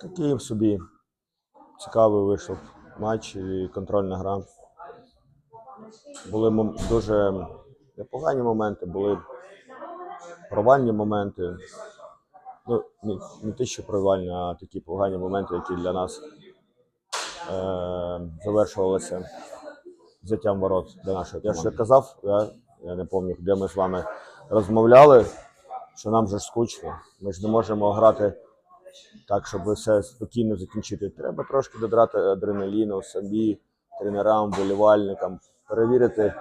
Такий собі цікавий вийшов матч і контрольна гра. Були дуже непогані моменти, були провальні моменти. Ну, не, те, що провальні, а такі погані моменти, які для нас е, завершувалися взяттям ворот до нашої Я ж казав, я, я не пам'ятаю, де ми з вами розмовляли, що нам же скучно. Ми ж не можемо грати так, щоб все спокійно закінчити. Треба трошки додати адреналіну собі, тренерам, болівальникам, перевірити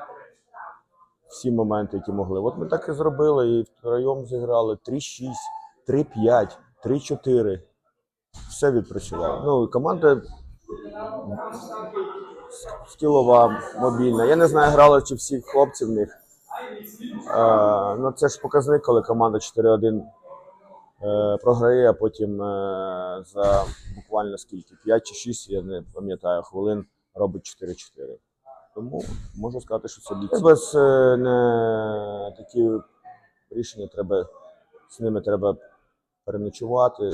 всі моменти, які могли. От ми так і зробили, і втроєм зіграли 3-6, 3-5, 3-4. Все відпрацювало. Ну, команда скілова, мобільна. Я не знаю, грали чи всі хлопці в них. Е, ну, це ж показник, коли команда 4-1 е, програє, а потім е, за буквально скільки? 5 чи 6, я не пам'ятаю, хвилин робить 4-4. Тому можу сказати, що це бійці. Без е, не такі рішення треба, з ними треба переночувати.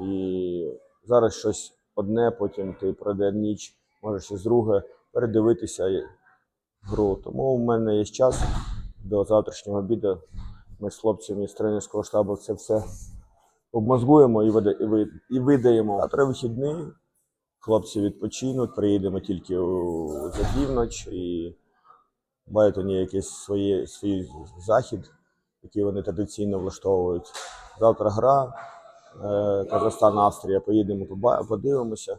І зараз щось одне, потім ти пройде ніч, може щось друге, передивитися гру. Тому в мене є час до завтрашнього обіду. Ми з хлопцями з тренерського штабу це все обмозгуємо і, і, ви- і видаємо. Завтра вихідний. Хлопці відпочинуть, приїдемо тільки за північ і мають вони якийсь свої, свій захід, який вони традиційно влаштовують. Завтра гра, е, Казахстан, Австрія, поїдемо, подивимося.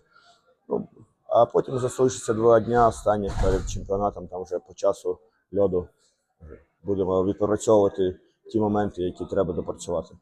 Ну, а потім залишиться два дня останніх перед чемпіонатом, там вже по часу льоду будемо відпрацьовувати ті моменти, які треба допрацювати.